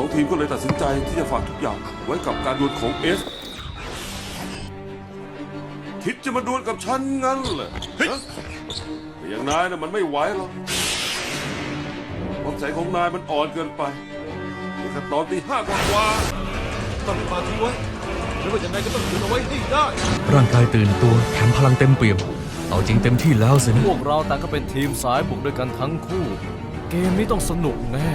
สองทีมก็เลยตัดสินใจที่จะฝากทุกอย่างไว้กับการดวลของเอส คิดจะมาดวลกับฉันงั้นเหรอฮะแต่อย่างนายน่ะมันไม่ไหวหรอกความใจของนายมันอ่อนเกินไปนี่ขั้นตอนตีห้ากว่าๆตั้งสมาธิไว้ไม่ว่ายังไงก็ต้องยืนเอาไว้ให้ได้ ร่างกายตื่นตัวแถมพลังเต็มเปี่ยม เอาจริงเต็มที่แล้วสินะ พวกเราต่างก็เป็นทีมสายบุกด้วยกันทั้งคู่ เกมนี้ต้องสนุกแน่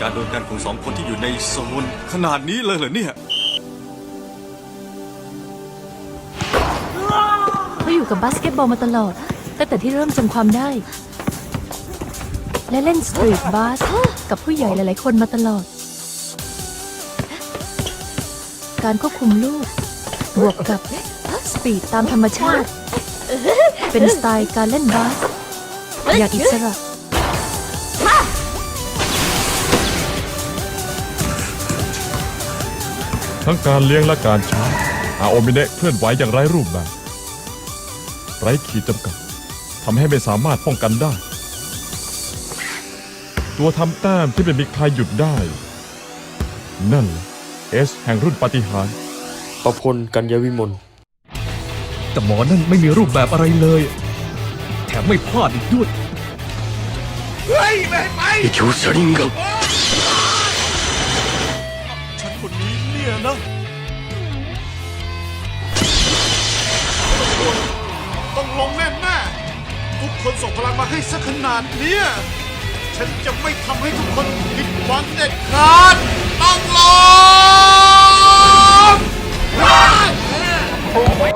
การโดนกันของสองคนที่อยู่ในโซนขนาดนี้เลยเหรอเนี่ย เขาอยู่กับบาสเกตบอลมาตลอด ตั้งแต่ที่เริ่มจำความได้ และเล่นสตรีทบาสกับผู้ใหญ่หลาย ๆ คนมาตลอด การควบคุมลูก บวกกับสปีดตามธรรมชาติ เป็นสไตล์การเล่นบาส อย่างอิสระ ทั้งการเลี้ยงและการช้าอาโอมิเนะเคลื่อนไหวอย่างไร้รูปแบบไร้ขีดจำกัดทำให้ไม่สามารถป้องกันได้ ตัวทำแต้มที่ไม่มีใครหยุดได้ นั่นแหละเอสแห่งรุ่นปาฏิหาริย์ประพลกัญญาวิมลแต่หมอนั่นไม่มีรูปแบบอะไรเลย แถมไม่พลาดอีกด้วยฉัน เนี่ยนะต้องลงแน่แน่ทุกคนส่งพลังมาให้สักขนาดเนี้ยฉันจะไม่ทำให้ทุกคนผิดหวังเด็ดขาด